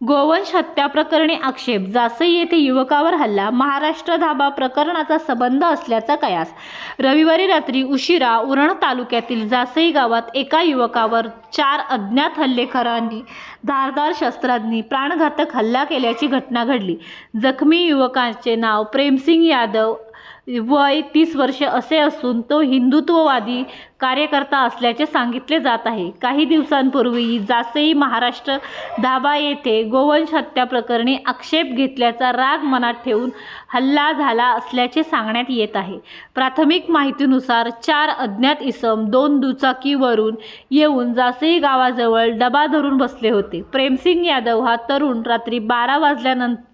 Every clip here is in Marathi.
गोवंश हत्या प्रकरणी आक्षेप. जासई येथे युवकावर हल्ला. महाराष्ट्र धाबा प्रकरणाचा संबंध असल्याचा कयास. रविवारी रात्री उशिरा उरण तालुक्यातील जासई गावात एका युवकावर चार अज्ञात हल्लेखोरांनी धारदार शस्त्रांनी प्राणघातक हल्ला केल्याची घटना घडली. जखमी युवकाचे नाव प्रेमसिंग यादव वय तीस वर्षे असे असून तो हिंदुत्ववादी कार्यकर्ता असल्याचे सांगितले जात आहे. काही दिवसांपूर्वी जासई महाराष्ट्र धाबा येथे गोवंश हत्या प्रकरणी आक्षेप घेतल्याचा राग मनात ठेवून हल्ला झाला असल्याचे सांगण्यात येत आहे. प्राथमिक माहितीनुसार चार अज्ञात इसम दोन दुचाकीवरून येऊन जासई गावाजवळ डबा धरून बसले होते. प्रेमसिंग यादव हा तरुण रात्री बारा वाजल्यानंतर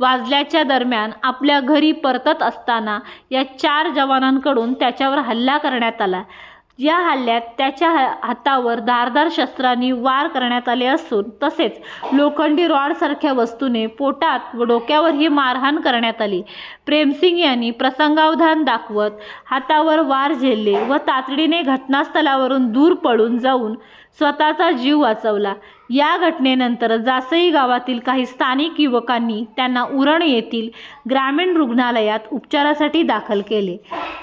वाजल्याच्या दरम्यान आपल्या घरी परतत असताना या चार जवानांकडून त्याच्यावर हल्ला करण्यात आला. या हल्ल्यात त्याच्या हातावर धारदार शस्त्रांनी वार करण्यात आले असून तसेच लोखंडी रॉडसारख्या वस्तूने पोटात व डोक्यावरही मारहाण करण्यात आली. प्रेमसिंग यांनी प्रसंगावधान दाखवत हातावर वार झेलले व तातडीने घटनास्थळावरून दूर पळून जाऊन स्वतःचा जीव वाचवला. या घटनेनंतर जासई गावातील काही स्थानिक युवकांनी त्यांना उरण येथील ग्रामीण रुग्णालयात उपचारासाठी दाखल केले.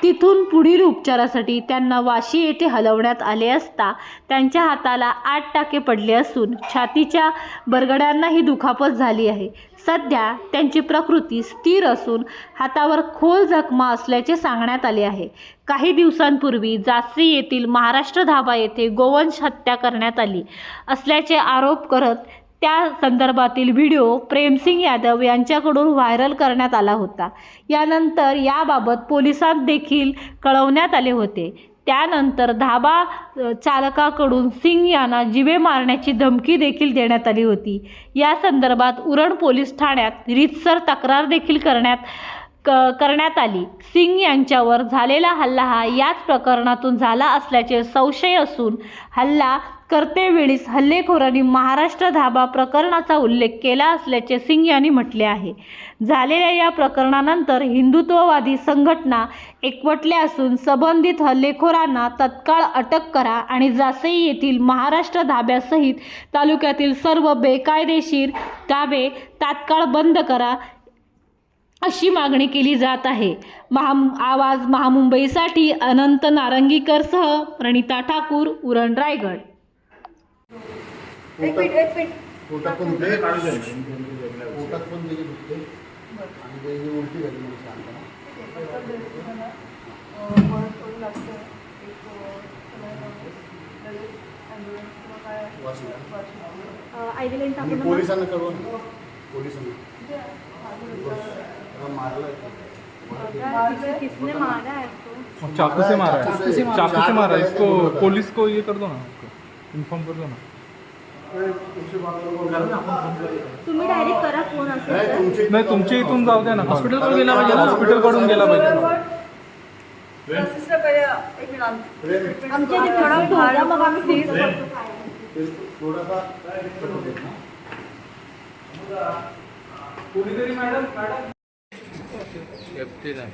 तिथून पुढील उपचारासाठी त्यांना वाशी येथे हलवण्यात आले असता त्यांच्या हाताला आठ टाके पडले असून छातीच्या बरगड्यांनाही दुखापत झाली आहे. सध्या त्यांची प्रकृती स्थिर असून हातावर खोल जखमा असल्याचे सांगण्यात आले आहे. काही दिवसांपूर्वी जासई येथील महाराष्ट्र धाबा येथे गोवंश हत्या करण्यात आली असल्याचे आरोप करत त्या संदर्भातील व्हिडिओ प्रेमसिंग यादव यांच्याकडून व्हायरल करण्यात आला होता. यानंतर याबाबत पोलिसांत देखील कळवण्यात आले होते. त्यानंतर धाबा चालकाकडून सिंग यांना जिवे मारण्याची धमकी देखील देण्यात आली होती. या संदर्भात उरण पोलीस ठाण्यात रीतसर तक्रार देखील करण्यात क करण्यात आली. सिंग यांच्यावर झालेला हल्ला हा याच प्रकरणातून झाला असल्याचे संशय असून हल्ला करतेवेळीस हल्लेखोरांनी महाराष्ट्र धाबा प्रकरणाचा उल्लेख केला असल्याचे सिंग यांनी म्हटले आहे. झालेल्या या प्रकरणानंतर हिंदुत्ववादी संघटना एकवटल्या असून संबंधित हल्लेखोरांना तत्काळ अटक करा आणि जासई येथील महाराष्ट्र धाब्यासहित तालुक्यातील सर्व बेकायदेशीर धाबे तात्काळ बंद करा अशी मागणी केली जात आहे. महा आवाज महामुंबईसाठी अनंत नारंगीकरसह प्रणिता ठाकूर उरण रायगड. पोलिसांना कळवा पोलिसांना. किसने मारा है इसको चाकू से मारा. है चाकू से मारा। है इसको। पुलिस को ये कर दो ना इन्फॉर्म कर दो ना. तुम्ही डायरेक्ट करा फोन असेल नाही, तुमच्या इथून जाऊ द्या ना. हॉस्पिटलकडून गेला पाहिजे हॉस्पिटलकडून गेला पाहिजे आमच्या इथे थोडा भाडा मग आम्ही फीस करतो काय. ते थोडासा कट होते ना